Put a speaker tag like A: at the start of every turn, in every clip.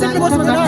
A: ছেলে বসবে না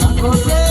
A: José.